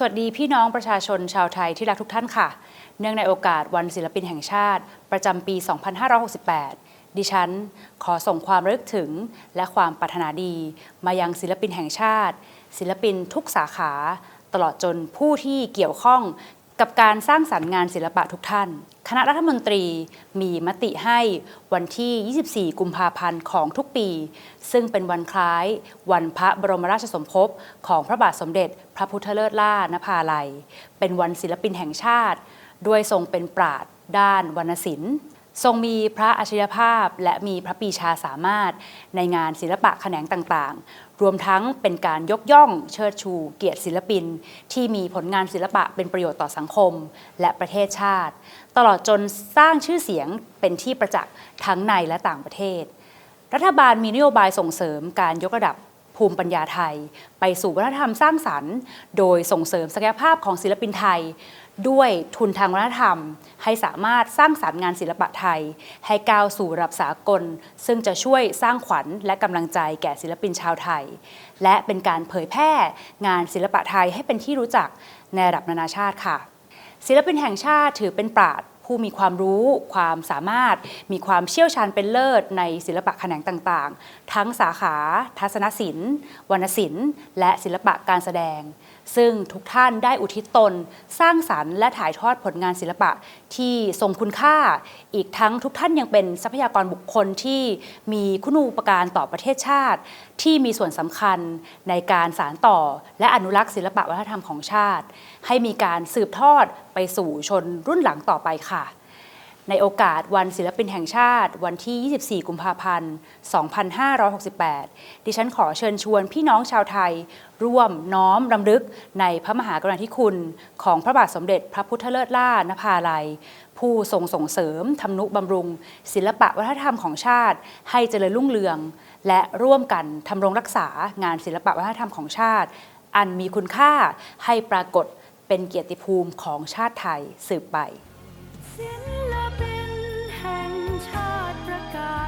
สวัสดีพี่น้องประชาชนชาวไทยที่รักทุกท่านค่ะ เนื่องในโอกาสวันศิลปินแห่งชาติ ประจำปี 2568 ดิฉัน ขอส่งความระลึกถึง และความปรารถนาดี มายังศิลปินแห่งชาติ ศิลปินทุกสาขา ตลอดจนผู้ที่เกี่ยวข้อง กับการสร้างสรรค์งานศิลปะทุกท่าน คณะรัฐมนตรีมีมติให้วันที่ 24 กุมภาพันธ์ของทุกปี ซึ่งเป็นวันคล้าย วันพระบรมราชสมภพของพระบาทสมเด็จ พระพุทธเลิศล่านภาลัย เป็นวันศิลปินแห่งชาติ ด้วยทรงเป็นปราดด้านวรรณศิลป์ ทรงมีพระอัจฉริยภาพ และมีพระปีชาสามารถในงานศิลปะแขนงต่างๆ รวมทั้งเป็นการยกย่องเชิดชู เกียรติศิลปิน ที่มีผลงานศิลปะเป็นประโยชน์ต่อสังคม และประเทศชาติ ตลอดจนสร้างชื่อเสียงเป็นที่ประจักษ์ทั้งในและต่างประเทศ รัฐบาลมีนโยบายส่งเสริมการยกระดับ ภูมิปัญญาไทย ไปสู่วัฒนธรรมสร้างสรรค์ โดยส่งเสริมศักยภาพของศิลปินไทย ด้วยทุนทางวัฒนธรรม ให้สามารถสร้างสรรค์งานศิลปะไทย ให้ก้าวสู่ระดับสากล ซึ่งจะช่วยสร้างขวัญและกำลังใจแก่ศิลปินชาวไทย และเป็นการเผยแพร่งานศิลปะไทยให้เป็นที่รู้จักในระดับนานาชาติค่ะ ศิลปินแห่งชาติถือเป็นปราด ผู้มีความรู้ความสามารถ มีความเชี่ยวชาญเป็นเลิศในศิลปะแขนงต่างๆ ทั้งสาขา ทัศนศิลป์วรรณศิลป์ และศิลปะการแสดง ซึ่งทุกท่านได้อุทิศตน สร้างสรรค์และถ่ายทอดผลงานศิลปะที่ทรงคุณค่า อีกทั้งทุกท่านยังเป็นทรัพยากรบุคคลที่มีคุณูปการต่อประเทศชาติ ที่มีส่วนสำคัญในการสานต่อ และอนุรักษ์ศิลปะวัฒนธรรมของชาติ ให้มีการสืบทอดไปสู่ชนรุ่นหลังต่อไปค่ะ ในโอกาสวันศิลปินแห่งชาติ วันที่ 24 กุมภาพันธ์ 2568 ดิฉันขอเชิญชวนพี่น้องชาวไทย ร่วมน้อมรำลึกในพระมหากรุณาธิคุณ ของพระบาทสมเด็จพระพุทธเลิศล่านภาลัย ผู้ทรงส่งเสริมทำนุบำรุง ศิลปะวัฒนธรรมของชาติ ให้เจริญรุ่งเรือง และร่วมกันทำรงรักษางานศิลปะวัฒนธรรมของชาติ อันมีคุณค่าให้ปรากฏเป็นเกียรติภูมิของชาติไทยสืบไป แห่งชาติประกาศ